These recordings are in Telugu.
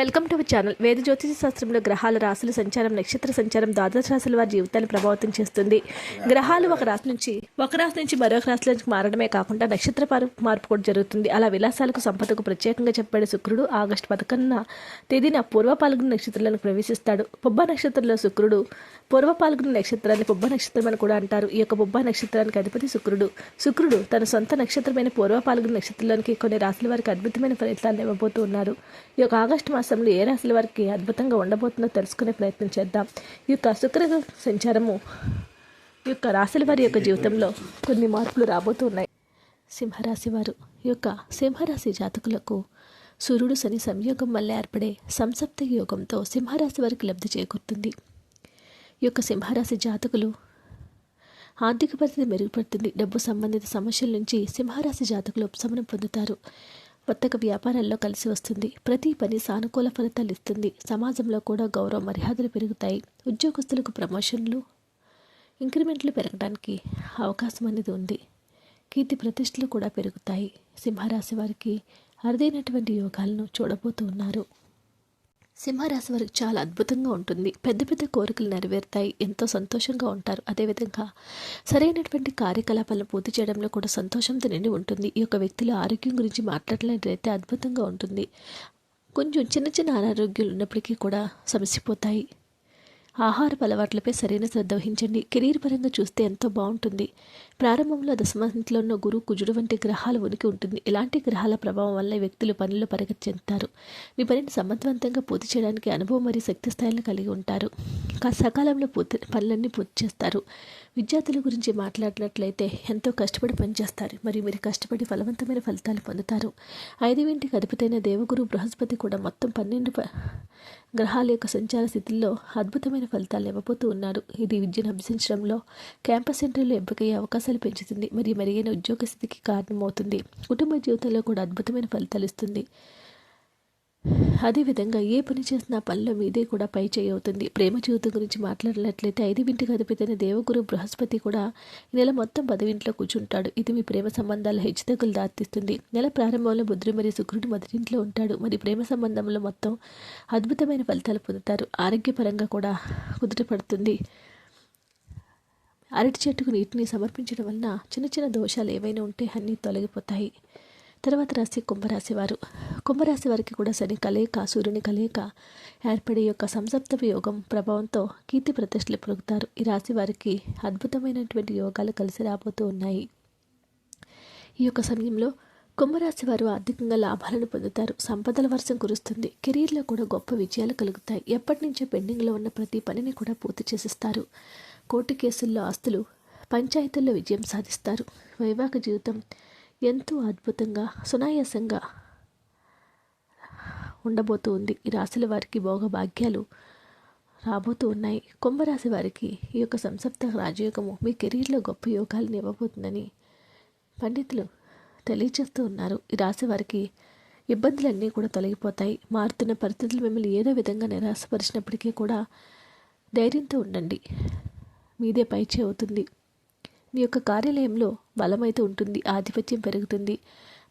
Welcome to our channel. వేద జ్యోతిష శాస్త్రంలో గ్రహాల రాశుల సంచారం నక్షత్ర సంచారం ద్వాదశ రాశుల వారి జీవితాన్ని ప్రభావితం చేస్తుంది. గ్రహాలు ఒక రాశి నుంచి ఒక రాశి నుంచి మరొక రాశిలోకి మారడమే కాకుండా నక్షత్ర మార్పు కూడా జరుగుతుంది. అలా విలాసాలకు సంపదకు ప్రత్యేకంగా చెప్పాడు శుక్రుడు. ఆగస్టు పదకొండున తేదీన పూర్వ పాల్గొన నక్షత్రాలను ప్రవేశిస్తాడు. పుబ్బ నక్షత్రంలో శుక్రుడు పూర్వ పాల్గొన నక్షత్రాన్ని పుబ్బ నక్షత్రం అని కూడా అంటారు. ఈ యొక్క పుబ్బ నక్షత్రానికి అధిపతి శుక్రుడు. శుక్రుడు తన సొంత నక్షత్రమైన పూర్వ పాల్గొన నక్షత్రంలోనికి కొన్ని రాశుల వారికి అద్భుతమైన ఫలితాలను ఇవ్వబోతూ ఉన్నారు. ఈ యొక్క ఆగస్టు మాసంలో ఏ రాశుల వారికి అద్భుతంగా ఉండబోతుందో తెలుసుకునే ప్రయత్నం చేద్దాం. ఈ యొక్క శుక్ర సంచారము ఈ యొక్క రాశుల వారి యొక్క జీవితంలో కొన్ని మార్పులు రాబోతున్నాయి. సింహరాశి వారు ఈ యొక్క సింహరాశి జాతకులకు సూర్యుడు శని సంయోగం వల్ల ఏర్పడే సంసప్త యోగంతో సింహరాశి వారికి లబ్ధి చేకూరుతుంది. ఈ యొక్క సింహరాశి జాతకులు ఆర్థిక పరిస్థితి మెరుగుపడుతుంది. డబ్బు సంబంధిత సమస్యల నుంచి సింహరాశి జాతకులు ఉపశమనం పొందుతారు. వర్తక వ్యాపారాల్లో కలిసి వస్తుంది. ప్రతి పని సానుకూల ఫలితాలు ఇస్తుంది. సమాజంలో కూడా గౌరవ మర్యాదలు పెరుగుతాయి. ఉద్యోగస్తులకు ప్రమోషన్లు ఇంక్రిమెంట్లు పెరగడానికి అవకాశం అనేది ఉంది. కీర్తి ప్రతిష్టలు కూడా పెరుగుతాయి. సింహరాశి వారికి అరుదైనటువంటి యోగాలను చూడబోతున్నారు సింహరాశి వారికి చాలా అద్భుతంగా ఉంటుంది. పెద్ద పెద్ద కోరికలు నెరవేరుతాయి. ఎంతో సంతోషంగా ఉంటారు. అదేవిధంగా సరైనటువంటి కార్యకలాపాలను పూర్తి చేయడంలో కూడా సంతోషంతో నిండి ఉంటుంది. ఈ యొక్క వ్యక్తుల ఆరోగ్యం గురించి మాట్లాడలేనట్లయితే అద్భుతంగా ఉంటుంది. కొంచెం చిన్న చిన్న అనారోగ్యాలు ఉన్నప్పటికీ కూడా సమసిపోతాయి ఆహారపు అలవాట్లపై సరైన శ్రద్ధ వహించండి. కెరీర్ పరంగా చూస్తే ఎంతో బాగుంటుంది. ప్రారంభంలో దశమంతిలో ఉన్న గురు కుజుడు వంటి గ్రహాల ఉనికి ఉంటుంది. ఇలాంటి గ్రహాల ప్రభావం వల్ల వ్యక్తులు పనుల్లో పరిగతి చెందుతారు? మీ పనిని సమర్థవంతంగా పూర్తి చేయడానికి అనుభవం మరియు శక్తి స్థాయిలను కలిగి ఉంటారు. సకాలంలో పూర్తి పనులన్నీ పూర్తి చేస్తారు. విద్యార్థుల గురించి మాట్లాడినట్లయితే ఎంతో కష్టపడి పనిచేస్తారు. మరియు మీరు కష్టపడి ఫలవంతమైన ఫలితాలు పొందుతారు. ఐదవింటికి అధిపతైన దేవగురు బృహస్పతి కూడా మొత్తం పన్నెండు గ్రహాల యొక్క సంచార స్థితిలో అద్భుతమైన ఫలితాలు ఇవ్వబోతూ ఉన్నారు. ఇది విద్యను అభ్యసించడంలో క్యాంపస్ సెంటర్లో ఎంపికయ్యే అవకాశాలు పెంచుతుంది. మరియు మెరుగైన ఉద్యోగ స్థితికి కారణమవుతుంది. కుటుంబ జీవితంలో కూడా అద్భుతమైన ఫలితాలు ఇస్తుంది. అదేవిధంగా ఏ పని చేసినా పనిలో మీదే కూడా పై చేయి అవుతుంది. ప్రేమ జీవితం గురించి మాట్లాడినట్లయితే ఐదు వింటికి అధిపతైన దేవగురు బృహస్పతి కూడా ఈ నెల మొత్తం పదవింట్లో కూర్చుంటాడు. ఇది మీ ప్రేమ సంబంధాల హెచ్చుతగ్గులు దారితీస్తుంది. నెల ప్రారంభంలో బుద్ధుడు మరియు శుక్రుడు మొదటింట్లో ఉంటాడు. మరి ప్రేమ సంబంధంలో మొత్తం అద్భుతమైన ఫలితాలు పొందుతారు. ఆరోగ్యపరంగా కూడా కుదుటపడుతుంది. అరటి చెట్టుకు నీటిని సమర్పించడం వలన చిన్న చిన్న దోషాలు ఏవైనా ఉంటే అన్నీ తొలగిపోతాయి. తర్వాత రాశి కుంభరాశి వారు. కుంభరాశి వారికి కూడా శని కలయిక సూర్యుని కలయిక ఏర్పడే యొక్క సంసప్తమ యోగం ప్రభావంతో కీర్తి ప్రతిష్టలు పొరుగుతారు ఈ రాశి వారికి అద్భుతమైనటువంటి యోగాలు కలిసి రాబోతూ ఉన్నాయి. ఈ యొక్క సమయంలో కుంభరాశి వారు ఆర్థికంగా లాభాలను పొందుతారు. సంపదల వర్షం కురుస్తుంది. కెరీర్లో కూడా గొప్ప విజయాలు కలుగుతాయి. ఎప్పటి నుంచో పెండింగ్లో ఉన్న ప్రతి పనిని కూడా పూర్తి చేసిస్తారు. కోర్టు కేసుల్లో ఆస్తులు పంచాయతీల్లో విజయం సాధిస్తారు. వైవాహిక జీవితం ఎంతో అద్భుతంగా సునాయాసంగా ఉండబోతూ ఉంది ఈ రాశుల వారికి భోగభాగ్యాలు రాబోతూ ఉన్నాయి. కుంభరాశి వారికి ఈ యొక్క సంసప్త రాజయోగము మీ కెరీర్లో గొప్ప యోగాలను ఇవ్వబోతుందని పండితులు తెలియజేస్తూ ఉన్నారు. ఈ రాశి వారికి ఇబ్బందులన్నీ కూడా తొలగిపోతాయి. మారుతున్న పరిస్థితులు మిమ్మల్ని ఏదో విధంగా నిరాశపరిచినప్పటికీ కూడా ధైర్యంతో ఉండండి. మీదే పైచే అవుతుంది. మీ యొక్క కార్యాలయంలో బలమైతే ఉంటుంది. ఆధిపత్యం పెరుగుతుంది.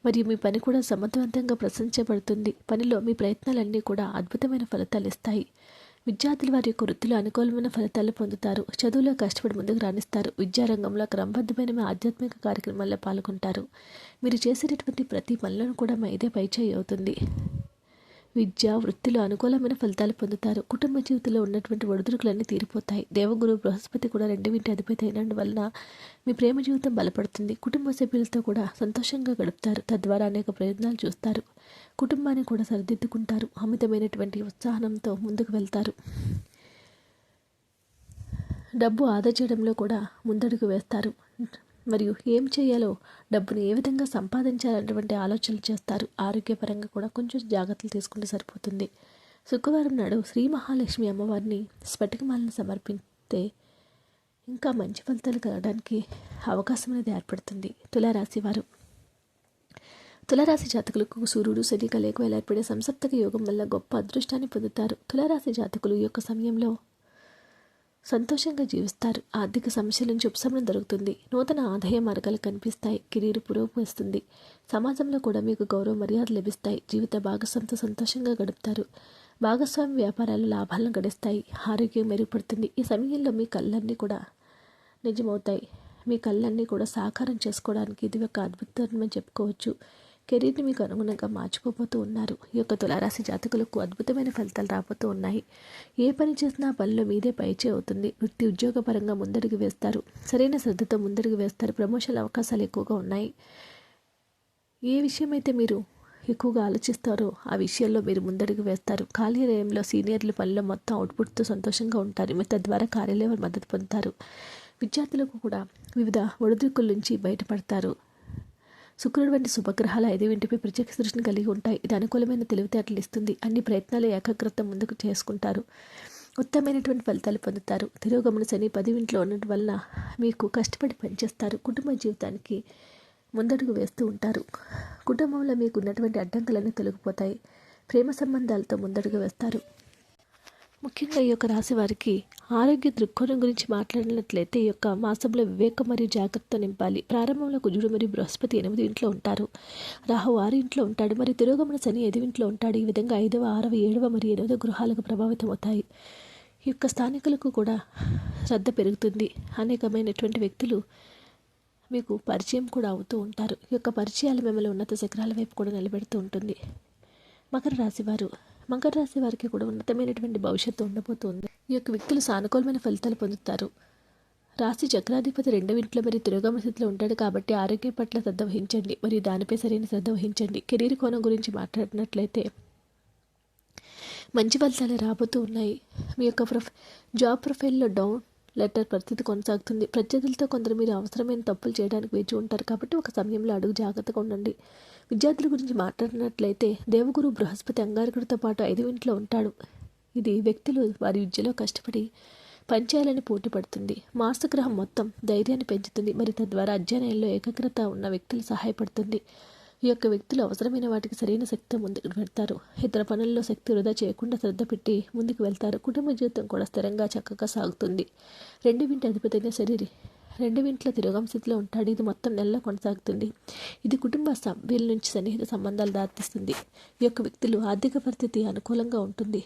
మరియు మీ పని కూడా సమర్థవంతంగా ప్రశంసించబడుతుంది పనిలో మీ ప్రయత్నాలన్నీ కూడా అద్భుతమైన ఫలితాలు ఇస్తాయి. విద్యార్థులు వారి యొక్క వృత్తిలో అనుకూలమైన ఫలితాలు పొందుతారు. చదువులో కష్టపడి ముందుకు రాణిస్తారు. విద్యారంగంలో క్రమబద్ధమైన మీ ఆధ్యాత్మిక కార్యక్రమాల్లో పాల్గొంటారు. మీరు చేసేటటువంటి ప్రతి పనులను కూడా మా ఇదే పైచేయి అవుతుంది. విద్య వృత్తిలో అనుకూలమైన ఫలితాలు పొందుతారు. కుటుంబ జీవితంలో ఉన్నటువంటి ఒడిదుడుకులన్నీ తీరిపోతాయి. దేవగురు బృహస్పతి కూడా రెండు వింటి అధిపతి అయినందువలన మీ ప్రేమ జీవితం బలపడుతుంది. కుటుంబ సభ్యులతో కూడా సంతోషంగా గడుపుతారు. తద్వారా అనేక ప్రయోజనాలు చూస్తారు. కుటుంబాన్ని కూడా సరిదిద్దుకుంటారు. అమితమైనటువంటి ఉత్సాహంతో ముందుకు వెళ్తారు. డబ్బు ఆదా చేయడంలో కూడా ముందడుగు వేస్తారు. మరియు ఏం చేయాలో డబ్బును ఏ విధంగా సంపాదించాలన్నటువంటి ఆలోచనలు చేస్తారు. ఆరోగ్యపరంగా కూడా కొంచెం జాగ్రత్తలు తీసుకుంటే సరిపోతుంది. శుక్రవారం నాడు శ్రీ మహాలక్ష్మి అమ్మవారిని స్ఫటికమాలను సమర్పిస్తే ఇంకా మంచి ఫలితాలు కలగడానికి అవకాశం అనేది ఏర్పడుతుంది. తులారాశి వారు. తులారాశి జాతకులకు సూర్యుడు శని కలయిక ఏర్పడే సంసప్తక యోగం వల్ల గొప్ప అదృష్టాన్ని పొందుతారు. తులారాశి జాతకులు ఈ యొక్క సమయంలో సంతోషంగా జీవిస్తారు. ఆర్థిక సమస్యల నుంచి ఉపశమనం దొరుకుతుంది. నూతన ఆదాయ మార్గాలు కనిపిస్తాయి. కెరీర్ పురోగమిస్తుంది. సమాజంలో కూడా మీకు గౌరవ మర్యాదలు లభిస్తాయి. జీవిత భాగస్వామితో సంతోషంగా గడుపుతారు. భాగస్వామి వ్యాపారాలు లాభాలను గడిస్తాయి. ఆరోగ్యం మెరుగుపడుతుంది. ఈ సమయంలో మీ కళ్ళన్నీ కూడా నిజమవుతాయి. మీ కళ్ళన్నీ కూడా సాకారం చేసుకోవడానికి ఇది ఒక అద్భుతమని చెప్పుకోవచ్చు. కెరీర్ని మీకు అనుగుణంగా మార్చుకోబోతూ ఉన్నారు. ఈ యొక్క తులారాశి జాతకులకు అద్భుతమైన ఫలితాలు రాబోతూ ఉన్నాయి. ఏ పని చేసినా పనిలో మీదే పైచే అవుతుంది. వృత్తి ఉద్యోగపరంగా ముందడుగు వేస్తారు. సరైన శ్రద్ధతో ముందడుగు వేస్తారు. ప్రమోషన్ అవకాశాలు ఎక్కువగా ఉన్నాయి. ఏ విషయమైతే మీరు ఎక్కువగా ఆలోచిస్తారో ఆ విషయాల్లో మీరు ముందడుగు వేస్తారు. కార్యాలయంలో సీనియర్లు పనిలో మొత్తం అవుట్పుట్తో సంతోషంగా ఉంటారు. మీరు తద్వారా కార్యాలయం మద్దతు పొందుతారు. విద్యార్థులకు కూడా వివిధ ఒడిదుడుకుల నుంచి బయటపడతారు. శుక్రుడు వంటి శుభగ్రహాలు ఐదు ఇంటిపై ప్రత్యేక దృష్టిని కలిగి ఉంటాయి. ఇది అనుకూలమైన తెలివితేటలు ఇస్తుంది. అన్ని ప్రయత్నాలు ఏకాగ్రత ముందుకు చేసుకుంటారు. ఉత్తమైనటువంటి ఫలితాలు పొందుతారు. తిరోగమన శని పదివింట్లో ఉండటం వల్ల మీకు కష్టపడి పనిచేస్తారు. కుటుంబ జీవితానికి ముందడుగు వేస్తూ ఉంటారు. కుటుంబంలో మీకు ఉన్నటువంటి అడ్డంకులన్నీ తొలగిపోతాయి. ప్రేమ సంబంధాలతో ముందడుగు వేస్తారు. ముఖ్యంగా ఈ యొక్క రాశి వారికి ఆరోగ్య దృక్కోణం గురించి మాట్లాడినట్లయితే ఈ యొక్క మాసంలో వివేకం మరియు జాగ్రత్త నింపాలి. ప్రారంభంలో కుజుడు మరియు బృహస్పతి ఎనిమిది ఇంట్లో ఉంటారు. రాహు ఆరు ఇంట్లో ఉంటాడు. మరియు తిరోగమన శని ఐదు ఇంట్లో ఉంటాడు. ఈ విధంగా ఐదవ ఆరవ ఏడవ మరియు ఎనిమిదవ గృహాలకు ప్రభావితం అవుతాయి. ఈ యొక్క స్థానికులకు కూడా శ్రద్ధ పెరుగుతుంది. అనేకమైనటువంటి వ్యక్తులు మీకు పరిచయం కూడా అవుతూ ఉంటారు. ఈ యొక్క పరిచయాలు మిమ్మల్ని ఉన్నత శిఖరాల వైపు కూడా నిలబెడుతూ ఉంటుంది. మకర రాశి వారు మకర రాశి వారికి కూడా ఉన్నతమైనటువంటి భవిష్యత్తు ఉండబోతుంది. ఈ యొక్క వ్యక్తులు సానుకూలమైన ఫలితాలు పొందుతారు. రాశి చక్రాధిపతి రెండవ ఇంట్లో మరి తిరోగమ స్థితిలో ఉంటాడు కాబట్టి ఆరోగ్యం పట్ల శ్రద్ధ వహించండి. మరియు దానిపై సరైన శ్రద్ధ వహించండి. కెరీర్ కోణం గురించి మాట్లాడినట్లయితే మంచి ఫలితాలు రాబోతూ ఉన్నాయి. మీ యొక్క ప్రొఫ జాబ్ ప్రొఫైల్లో డౌన్ లెటర్ పరిస్థితి కొనసాగుతుంది. ప్రత్యర్థులతో కొందరు మీరు అవసరమైన తప్పులు చేయడానికి వేచి ఉంటారు కాబట్టి ఒక సమయంలో అడుగు జాగ్రత్తగా ఉండండి. విద్యార్థుల గురించి మాట్లాడినట్లయితే దేవగురు బృహస్పతి అంగారకుడితో పాటు ఐదు ఇంట్లో ఉంటాడు. ఇది వ్యక్తులు వారి విద్యలో కష్టపడి పనిచేయాలని పోటీ పడుతుంది మార్స్ గ్రహం మొత్తం ధైర్యాన్ని పెంచుతుంది. మరి తద్వారా అధ్యయనంలో ఏకాగ్రత ఉన్న వ్యక్తులు సహాయపడుతుంది. ఈ యొక్క వ్యక్తులు అవసరమైన వాటికి సరైన శక్తితో ముందుకు పెడతారు. ఇతర పనుల్లో శక్తి వృధా చేయకుండా శ్రద్ధ పెట్టి ముందుకు వెళ్తారు. కుటుంబ జీవితం కూడా స్థిరంగా చక్కగా సాగుతుంది. రెండు వింటి అధిపతిగా శరీరి రెండు వింట్ల తిరోగం స్థితిలో ఉంటాడు. ఇది మొత్తం నెలలో కొనసాగుతుంది. ఇది కుటుంబ సభ్యుల నుంచి సన్నిహిత సంబంధాలు దారితీస్తుంది. ఈ యొక్క వ్యక్తులు ఆర్థిక పరిస్థితి అనుకూలంగా ఉంటుంది.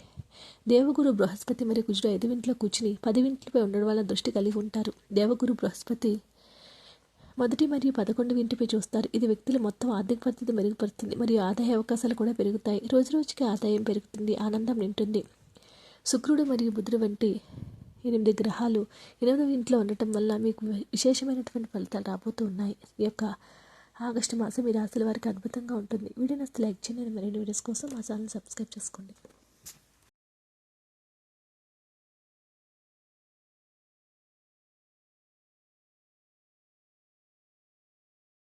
దేవగురు బృహస్పతి మరియు కుజుడు ఐదు వింట్లో కూర్చుని పది వింట్లపై ఉండడం వల్ల దృష్టి కలిగి ఉంటారు. దేవగురు బృహస్పతి మొదటి మరియు పదకొండు ఇంటిపై చూస్తారు. ఇది వ్యక్తుల మొత్తం ఆర్థిక పరిస్థితి మెరుగుపరుస్తుంది. మరియు ఆదాయ అవకాశాలు కూడా పెరుగుతాయి. రోజు రోజుకి ఆదాయం పెరుగుతుంది. ఆనందం నింటుంది. శుక్రుడు మరియు బుధుడు వంటి ఎనిమిది గ్రహాలు ఎనిమిదవ ఇంట్లో ఉండటం వల్ల మీకు విశేషమైనటువంటి ఫలితాలు రాబోతూ ఉన్నాయి. ఈ యొక్క ఆగస్టు మాసం ఈ రాశుల వారికి అద్భుతంగా ఉంటుంది. వీడియో నస్తే లైక్ చేయండి. మరిన్ని వీడియోస్ కోసం మా ఛానల్ సబ్స్క్రైబ్ చేసుకోండి.